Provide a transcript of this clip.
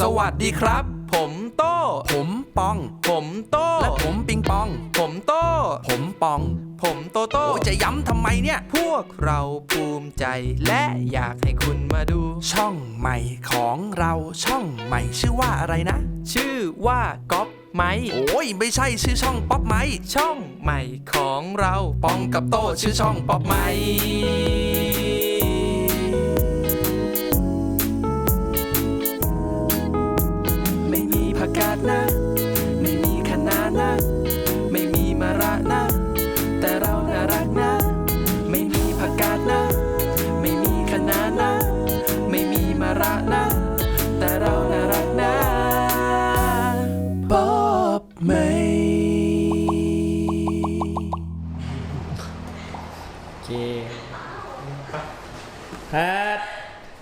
สวัสดีครับ ผมโต้ผมปอง ผมโต้และผมปิงปอง ผมโต้ผมปอง ผมโตโต้โอ้ยจะย้ำทำไมเนี่ย พวกเราภูมิใจ และอยากให้คุณมาดู ช่องใหม่ของเราช่องใหม่ชื่อว่าอะไรนะ ชื่อว่าก๊อปไมโอ้ยไม่ใช่ชื่อช่องป๊อปไมช่องใหม่ของเราปองกับโต้ชื่อช่องป๊อปไม้ไม่ ผักกาดนะ ไม่มีคะน้านะ ไม่มีมะระนะ แต่เราน่ารักนะ ไม่มีผักกาดนะ ไม่มีคะน้านะ ไม่มีมะระนะ แต่เราน่ารักนะป๊อปไม้โอเคฮัท